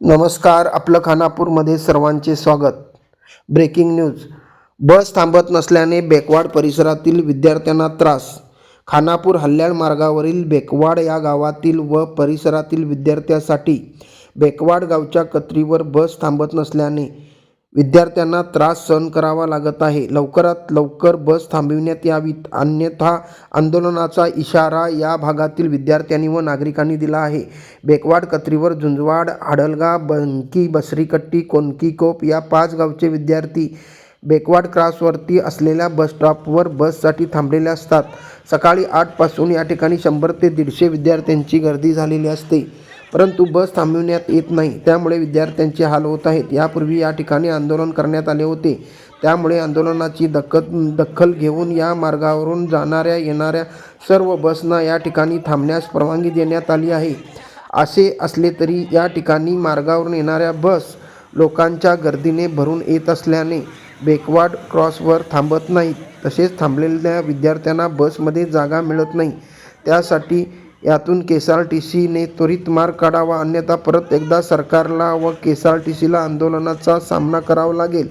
नमस्कार आपलं खानापूरमध्ये सर्वांचे स्वागत. Breaking news. बस थांबत नसल्याने बेकवाड परिसरातील विद्यार्थ्यांना त्रास. खानापूर हल्ल्याळ मार्गावरील बेकवाड या गावातील व परिसरातील विद्यार्थ्यांसाठी बेकवाड गावच्या कत्रीवर बस थांबत नसल्याने विद्यार्थ्यांना त्रास सहन करावा लागत आहे. लवकरात लवकर बस थांबविण्यात यावीत. अन्यथा आंदोलनाचा इशारा या भागातील विद्यार्थ्यांनी व नागरिकांनी दिला आहे. बेकवाड कत्रीवर झुंजवाड हाडलगा बंकी बसरीकट्टी कोनकीकोप या पाच गावचे विद्यार्थी बेकवाड क्रॉसवरती असलेल्या बसस्टॉपवर बससाठी थांबलेले असतात. सकाळी आठपासून या ठिकाणी शंभर ते दीडशे विद्यार्थ्यांची गर्दी झालेली असते. परंतु बस थांबविण्यात येत नाही. त्यामुळे विद्यार्थ्यांचे हाल होत आहेत. यापूर्वी या ठिकाणी आंदोलन करण्यात आले होते. त्यामुळे आंदोलनाची दखल दखल घेऊन या मार्गावरून जाणाऱ्या येणाऱ्या सर्व बसना या ठिकाणी थांबण्यास परवानगी देण्यात आली आहे. असे असले तरी या ठिकाणी मार्गावरून येणाऱ्या बस लोकांच्या गर्दीने भरून येत असल्याने बेकवाड क्रॉसवर थांबत नाहीत. तसेच थांबलेल्या विद्यार्थ्यांना बसमध्ये जागा मिळत नाही. त्यासाठी यातून केएसआरटीसीने त्वरित मार्ग काढावा अन्यथा परत एकदा सरकारला व केस आर टी सीला आंदोलनाचा सामना करावा लागेल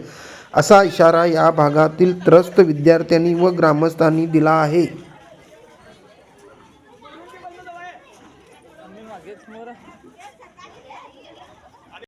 असा इशारा या भागातील त्रस्त विद्यार्थ्यांनी व ग्रामस्थांनी दिला आहे.